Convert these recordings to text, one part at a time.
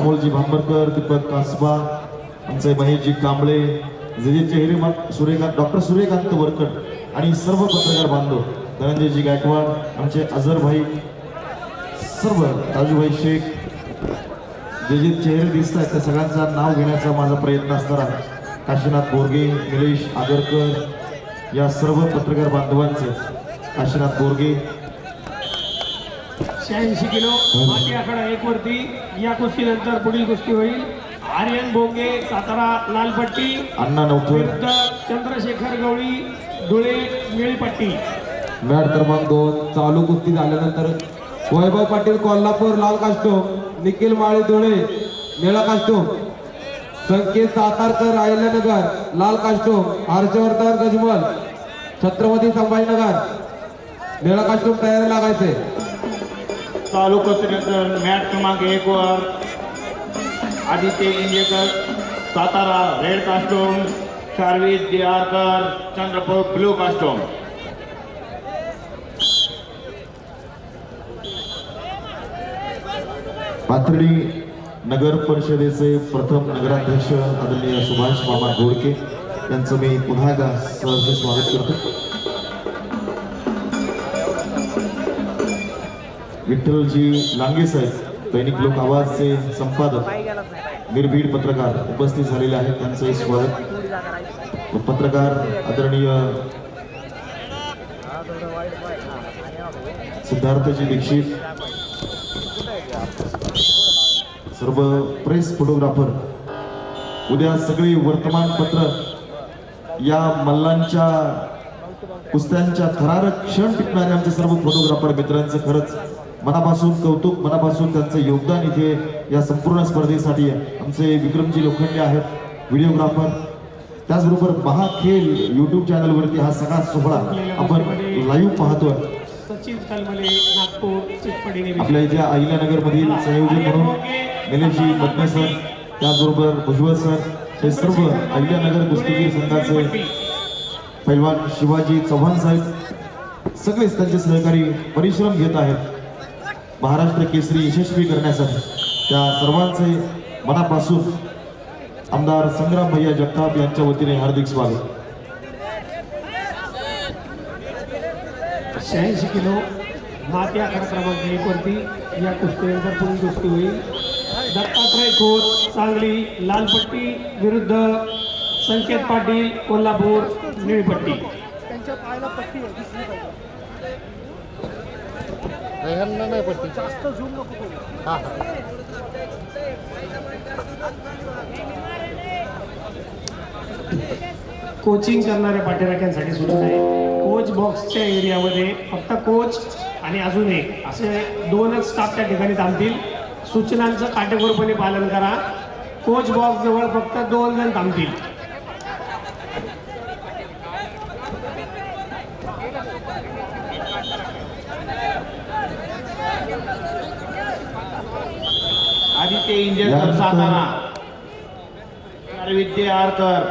अमोलजी भांबरकर दीपक कासबा आमचे महेशजी कांबळे जे चेहरे सूर्यकांत डॉक्टर सूर्यकांत वरकड आणि सर्व पत्रकार बांधव धनंजयजी गायकवाड आमचे अझरभाई सर्व राजूभाई शेख जे जे चेहरे दिसत आहेत. त्या सगळ्यांचं नाव घेण्याचा माझा प्रयत्न असणार आहे. काशीनाथ बोरगे निलेश आगरकर या सर्व पत्रकार बांधवांचे काशीनाथ बोरगे शहाऐंशी किलो. माती आखाडा एक वरती. या कुस्तीनंतर पुढील कुस्ती होईल. आर्यन भोंगे सातारा लालपट्टी अण्णा विरुद्ध चंद्रशेखर गवळी धुळे निळीपट्टी. मॅट क्रमांक दोन. चालू कुस्ती झाल्यानंतर वैभव पाटील कोल्हापूर लाल कास्टोम निखिल माळी धुळे निळा कास्टोम. संकेत सातारकर अहिल्यानगर लाल कास्टोम हर्षवर्धन गजमल छत्रपती संभाजीनगर. निळा कास्टोम तयारी लागायचे. चालू कुस्तीनंतर मॅट क्रमांक एक वर Aditya Injekar Satara red costume Sharvit Diyarkar Chandrapur blue costume. Pathardi नगर परिषदेचे प्रथम नगराध्यक्ष आदरणीय सुभाष मामा गोडके यांचं मी पुन्हा एकदा सहर्ष स्वागत करतो. विठ्ठलजी लांगे साहेब दैनिक लोक आवाजचे संपादक निर्भीड पत्रकार उपस्थित झालेले आहेत. त्यांचंही स्वागत. पत्रकार आदरणीय सिद्धार्थजी दीक्षित सर्व प्रेस फोटोग्राफर उद्या सगळी वर्तमानपत्र या मल्लांच्या कुस्त्यांच्या थरारक क्षण टिकणारे आमचे सर्व फोटोग्राफर मित्रांचं खरंच मनापासून कौतुक मनापासून त्यांचं योगदान इथे या संपूर्ण स्पर्धेसाठी आमचे विक्रमजी लोखंडे आहेत व्हिडिओग्राफर. त्याचबरोबर महाखेल युट्यूब चॅनलवरती हा सगळा सोहळा आपण लाईव्ह पाहतोय. आपल्या इथे अहिल्यानगरमधील संयोजक म्हणून निलेशजी पद्म सर त्याचबरोबर भुजबळ सर हे सर्व अहिल्यानगर कुस्तीगीर संघाचे पैलवान शिवाजी चव्हाण साहेब. सगळेच त्यांचे सहकारी परिश्रम घेत आहेत. महाराष्ट्र केसरी यशस्वी करण्यासाठी त्या सर्वांचे मनापासून आमदार संग्राम भैया जगताप यांच्या वतीने हार्दिक स्वागत. शहाऐंशी किलो माती आखाडा क्रमांक एक वरती या कुस्तीनंतर पुढील कुस्ती होईल. दत्तात्रय खोत सांगली लालपट्टी विरुद्ध संकेत पाटील कोल्हापूर निळपट्टी. त्यांच्या पायाला पट्टी पाहिजे नाही पडते जास्त झूम नको हा हा. कोचिंग करणाऱ्या पाठीराख्यांसाठी सूचना आहे कोच बॉक्सच्या एरियामध्ये फक्त कोच आणि अजून एक. असे दोनच स्टाफ त्या ठिकाणी थांबतील. सूचनांचं काटेकोरपणे पालन करा. कोच बॉक्स जवळ फक्त दोन जण थांबतील. आदित्य इंजेकर सातारा शार्वित दियारकर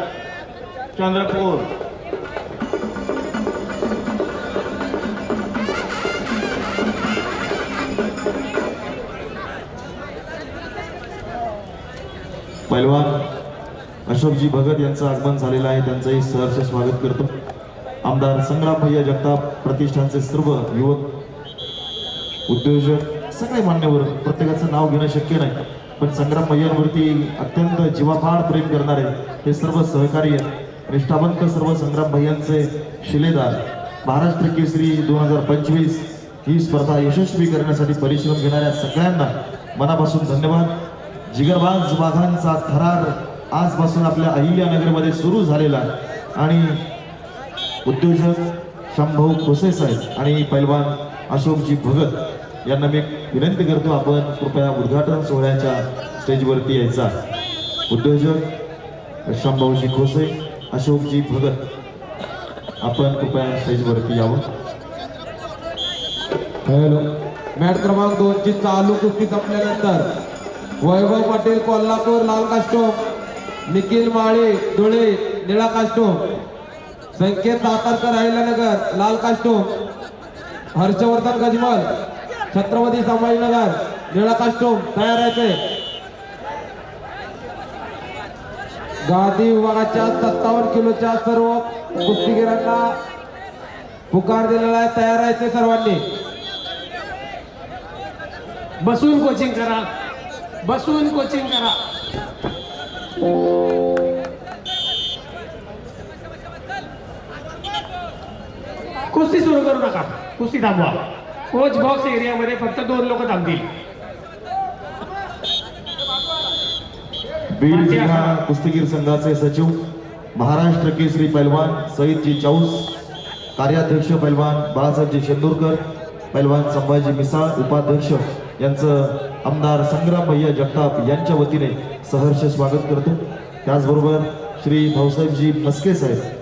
चंद्रपूर. पैलवान अशोकजी भगत यांचं आगमन झालेलं आहे. त्यांचंही सहर्ष स्वागत करतो. आमदार संग्राम भैया जगताप प्रतिष्ठानचे सर्व युवक उद्योजक सगळे मान्यवर प्रत्येकाचं नाव घेणं शक्य नाही. पण संग्राम भैयांवरती अत्यंत जीवापाड प्रेम करणारे हे सर्व सहकार्य निष्ठावंत सर्व संग्राम भैयांचे शिलेदार. महाराष्ट्र केसरी दोन हजार पंचवीस ही स्पर्धा यशस्वी करण्यासाठी परिश्रम घेणाऱ्या सगळ्यांना मनापासून धन्यवाद. जिगरबाज वाघांचा थरार आजपासून आपल्या अहिल्यानगरमध्ये सुरू झालेला आणि उद्योजक शंभू खोसे साहेब आणि पैलवान अशोकजी भगत. यांना मी विनंती करतो आपण कृपया उद्घाटन सोहळ्याच्या स्टेजवरती यायचा. उद्योजक शंभूजी खोसे अशोकजी भगत आपण कृपया स्टेजवरती यावं. हॅलो. मॅट क्रमांक दोनची चालू कुस्ती संपल्यानंतर वैभव पाटील कोल्हापूर लाल कास्टोम निखिल माळे धुळे निळा कास्टोम संकेत सातारकर राहिल्यानगर लाल कास्टोम हर्षवर्धन गजमल छत्रपती संभाजीनगर निळा कास्टोम तयार आहे गादी विभागाच्या सत्तावन्न किलोच्या सर्व कुस्तीगिरांना पुकार दिलेला आहे तयार राहायचे सर्वांनी. बसून कोचिंग करा. बसून कोचिंग करा. कुस्ती सुरू करू नका. कुस्ती थांबवा. कोच बॉक्स एरियामध्ये फक्त दोन लोक थांबतील. बीड जिल्हा कुस्तीगीर संघाचे सचिव महाराष्ट्र केसरी पैलवान सईदजी चौस कार्याध्यक्ष पैलवान बाळासाहेबजी शेंदूरकर पैलवान संभाजी मिसाळ उपाध्यक्ष यांचं आमदार संग्राम भैया जगताप यांच्या वतीने सहर्ष स्वागत करतो. त्याचबरोबर श्री भाऊसाहेबजी मस्के साहेब